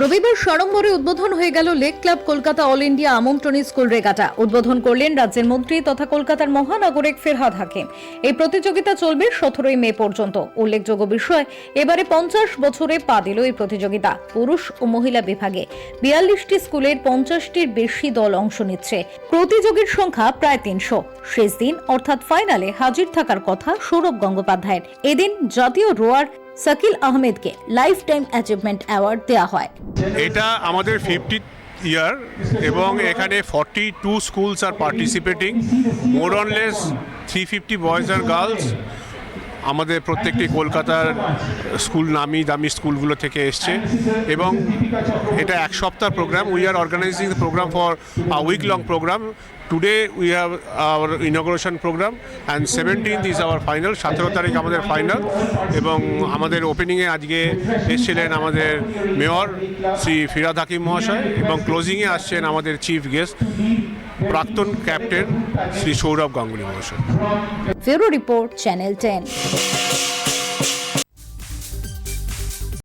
রবিবার সাড়ম্বরে উদ্বোধন হয়ে গেল Lake Club Kolkata all India আমন্ত্রণী school regatta. উদ্বোধন করলেন রাজ্যের মন্ত্রী তথা কলকাতার মহানগরিক ফেরহাদ হাকিম। এই প্রতিযোগিতা চলবে সতেরোই মে পর্যন্ত। উল্লেখযোগ্য বিষয়, এবারে পঞ্চাশ বছরে পা দিল এই প্রতিযোগিতা, পুরুষ ও মহিলা বিভাগে। বিয়াল্লিশটি স্কুলের পঞ্চাশটির বেশি দল অংশ নিচ্ছে। প্রতিযোগীর সংখ্যা প্রায় তিনশো। শেষ দিন, অর্থাৎ ফাইনালে হাজির থাকার কথা সৌরভ গঙ্গোপাধ্যায়ের। এদিন জাতীয় রোয়ার সাকিল আহমেদকে লাইফ টাইম অ্যাচিভমেন্ট অ্যাওয়ার্ড দেওয়া হয়। এটা আমাদের ফিফটি ইয়ার এবং এখানে ফর্টি টু স্কুলস আর participating more unless three fifty boys আর গার্লস আমাদের প্রত্যেকটি কলকাতার স্কুল নামি দামি স্কুলগুলো থেকে এসছে এবং এটা এক সপ্তাহ program we are organizing the program for a week long program today we have our inauguration program and seventeenth is our final সতেরো তারিখ আমাদের ফাইনাল এবং আমাদের ওপেনিংয়ে আজকে এসেছিলেন আমাদের মেয়র শ্রী ফিরাদ হাকিম মহাশয় এবং ক্লোজিংয়ে আসছেন আমাদের চিফ গেস্ট প্রাক্তন ক্যাপ্টেন শ্রী সৌরভ গাঙ্গুলি মহাশয়। Report channel ten